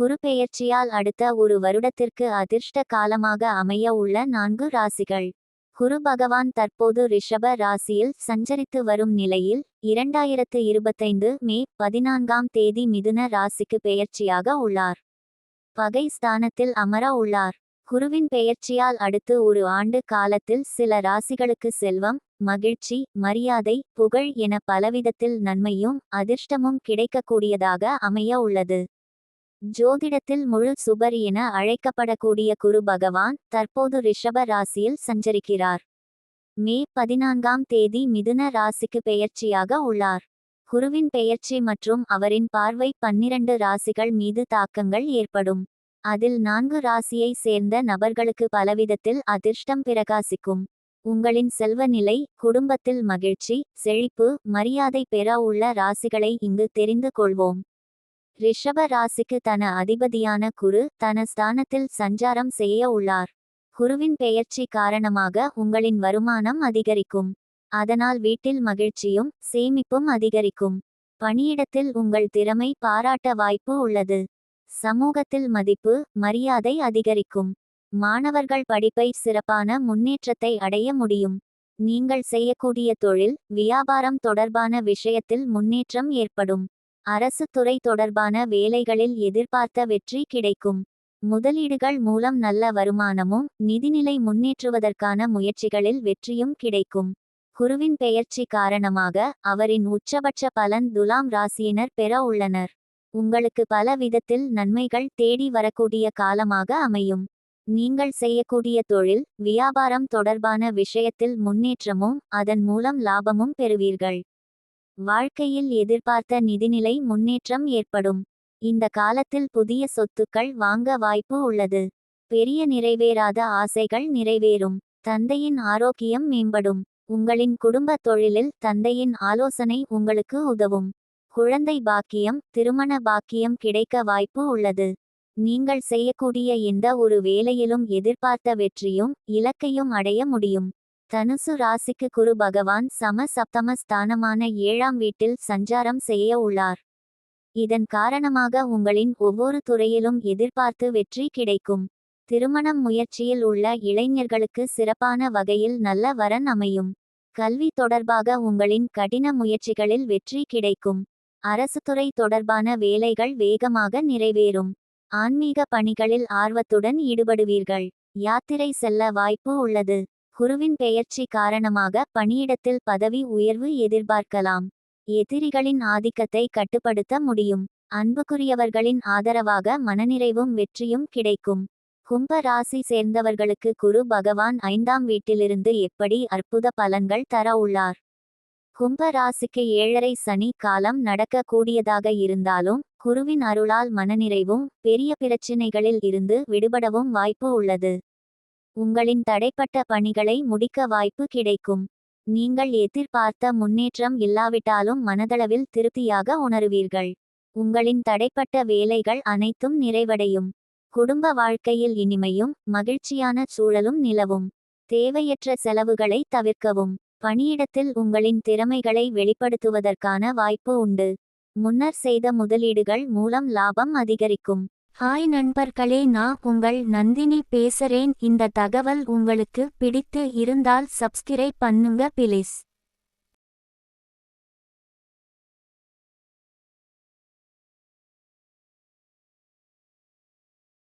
குரு பெயர்ச்சியால் அடுத்த ஒரு வருடத்திற்கு அதிர்ஷ்ட காலமாக அமைய உள்ள நான்கு ராசிகள். குரு பகவான் தற்போது ரிஷப ராசியில் சஞ்சரித்து வரும் நிலையில் இரண்டாயிரத்து இருபத்தைந்து மே பதினான்காம் தேதி மிதுன ராசிக்கு பெயர்ச்சியாக உள்ளார். பகை ஸ்தானத்தில் அமர உள்ளார். குருவின் பெயர்ச்சியால் அடுத்து ஒரு ஆண்டு காலத்தில் சில ராசிகளுக்கு செல்வம் மகிழ்ச்சி மரியாதை புகழ் என பலவிதத்தில் நன்மையும் அதிர்ஷ்டமும் கிடைக்கக்கூடியதாக அமைய உள்ளது. ஜோதிடத்தில் முழு சுபர் என அழைக்கப்படக்கூடிய குரு பகவான் தற்போது ரிஷப ராசியில் சஞ்சரிக்கிறார். மே பதினான்காம் தேதி மிதுன ராசிக்கு பெயர்ச்சியாக உள்ளார். குருவின் பெயர்ச்சி மற்றும் அவரின் பார்வை பன்னிரண்டு ராசிகள் மீது தாக்கங்கள் ஏற்படும். அதில் நான்கு ராசியை சேர்ந்த நபர்களுக்கு பலவிதத்தில் அதிர்ஷ்டம் பிரகாசிக்கும். உங்களின் செல்வ நிலை குடும்பத்தில் மகிழ்ச்சி செழிப்பு மரியாதை பெற உள்ள ராசிகளை இங்கு தெரிந்து கொள்வோம். ரிஷப ராசிக்கு தன அதிபதியான குரு தன ஸ்தானத்தில் சஞ்சாரம் செய்ய உள்ளார். குருவின் பெயர்ச்சி காரணமாக உங்களின் வருமானம் அதிகரிக்கும். அதனால் வீட்டில் மகிழ்ச்சியும் சேமிப்பும் அதிகரிக்கும். பணியிடத்தில் உங்கள் திறமை பாராட்ட வாய்ப்பு உள்ளது. சமூகத்தில் மதிப்பு மரியாதை அதிகரிக்கும். மாணவர்கள் படிப்பை சிறப்பான முன்னேற்றத்தை அடைய முடியும். நீங்கள் செய்யக்கூடிய தொழில் வியாபாரம் தொடர்பான விஷயத்தில் முன்னேற்றம் ஏற்படும். அரசு துறை தொடர்பான வேலைகளில் எதிர்பார்த்த வெற்றி கிடைக்கும். முதலீடுகள் மூலம் நல்ல வருமானமும் நிதிநிலை முன்னேற்றுவதற்கான முயற்சிகளில் வெற்றியும் கிடைக்கும். குருவின் பெயர்ச்சி காரணமாக அவரின் உச்சபட்ச பலன் துலாம் ராசியினர் பெற உள்ளனர். உங்களுக்கு பல விதத்தில் நன்மைகள் தேடி வரக்கூடிய காலமாக அமையும். நீங்கள் செய்யக்கூடிய தொழில் வியாபாரம் தொடர்பான விஷயத்தில் முன்னேற்றமும் அதன் மூலம் லாபமும் பெறுவீர்கள். வாழ்க்கையில் எதிர்பார்த்த நிதிநிலை முன்னேற்றம் ஏற்படும். இந்த காலத்தில் புதிய சொத்துக்கள் வாங்க வாய்ப்பு உள்ளது. பெரிய நிறைவேறாத ஆசைகள் நிறைவேறும். தந்தையின் ஆரோக்கியம் மேம்படும். உங்களின் குடும்ப தொழிலில் தந்தையின் ஆலோசனை உங்களுக்கு உதவும். குழந்தை பாக்கியம் திருமண பாக்கியம் கிடைக்க வாய்ப்பு உள்ளது. நீங்கள் செய்யக்கூடிய எந்த ஒரு வேலையிலும் எதிர்பார்த்த வெற்றியும் இலக்கையும் அடைய முடியும். தனுசு ராசிக்கு குரு பகவான் சம சப்தம ஸ்தானமான ஏழாம் வீட்டில் சஞ்சாரம் செய்ய உள்ளார். இதன் காரணமாக உங்களின் ஒவ்வொரு துறையிலும் எதிர்பார்த்து வெற்றி கிடைக்கும். திருமணம் முயற்சியில் உள்ள இளைஞர்களுக்கு சிறப்பான வகையில் நல்ல வரன் அமையும். கல்வி தொடர்பாக உங்களின் கடின முயற்சிகளில் வெற்றி கிடைக்கும். அரசுத்துறை தொடர்பான வேலைகள் வேகமாக நிறைவேறும். ஆன்மீக பணிகளில் ஆர்வத்துடன் ஈடுபடுவீர்கள். யாத்திரை செல்ல வாய்ப்பு உள்ளது. குருவின் பெயர்ச்சி காரணமாக பணியிடத்தில் பதவி உயர்வு எதிர்பார்க்கலாம். எதிரிகளின் ஆதிக்கத்தை கட்டுப்படுத்த முடியும். அன்புக்குரியவர்களின் ஆதரவாக மனநிறைவும் வெற்றியும் கிடைக்கும். கும்ப ராசி சேர்ந்தவர்களுக்கு குரு பகவான் ஐந்தாம் வீட்டிலிருந்து எப்படி அற்புத பலன்கள் தர உள்ளார்? கும்ப ராசிக்கு ஏழரை சனி காலம் நடக்க கூடியதாக இருந்தாலும் குருவின் அருளால் மனநிறைவும் பெரிய பிரச்சினைகளில் இருந்து விடுபடவும் வாய்ப்பு உள்ளது. உங்களின் தடைப்பட்ட பணிகளை முடிக்க வாய்ப்பு கிடைக்கும். நீங்கள் எதிர்பார்த்த முன்னேற்றம் இல்லாவிட்டாலும் மனதளவில் திருப்தியாக உணருவீர்கள். உங்களின் தடைப்பட்ட வேலைகள் அனைத்தும் நிறைவடையும். குடும்ப வாழ்க்கையில் இனிமையும் மகிழ்ச்சியான சூழலும் நிலவும். தேவையற்ற செலவுகளை தவிர்க்கவும். பணியிடத்தில் உங்களின் திறமைகளை வெளிப்படுத்துவதற்கான வாய்ப்பு உண்டு. முன்னர் செய்த முதலீடுகள் மூலம் லாபம் அதிகரிக்கும். ஹாய் நண்பர்களே நான் உங்கள் நந்தினி பேசுறேன். இந்த தகவல் உங்களுக்கு பிடித்து இருந்தால் சப்ஸ்கிரைப் பண்ணுங்க பிளீஸ்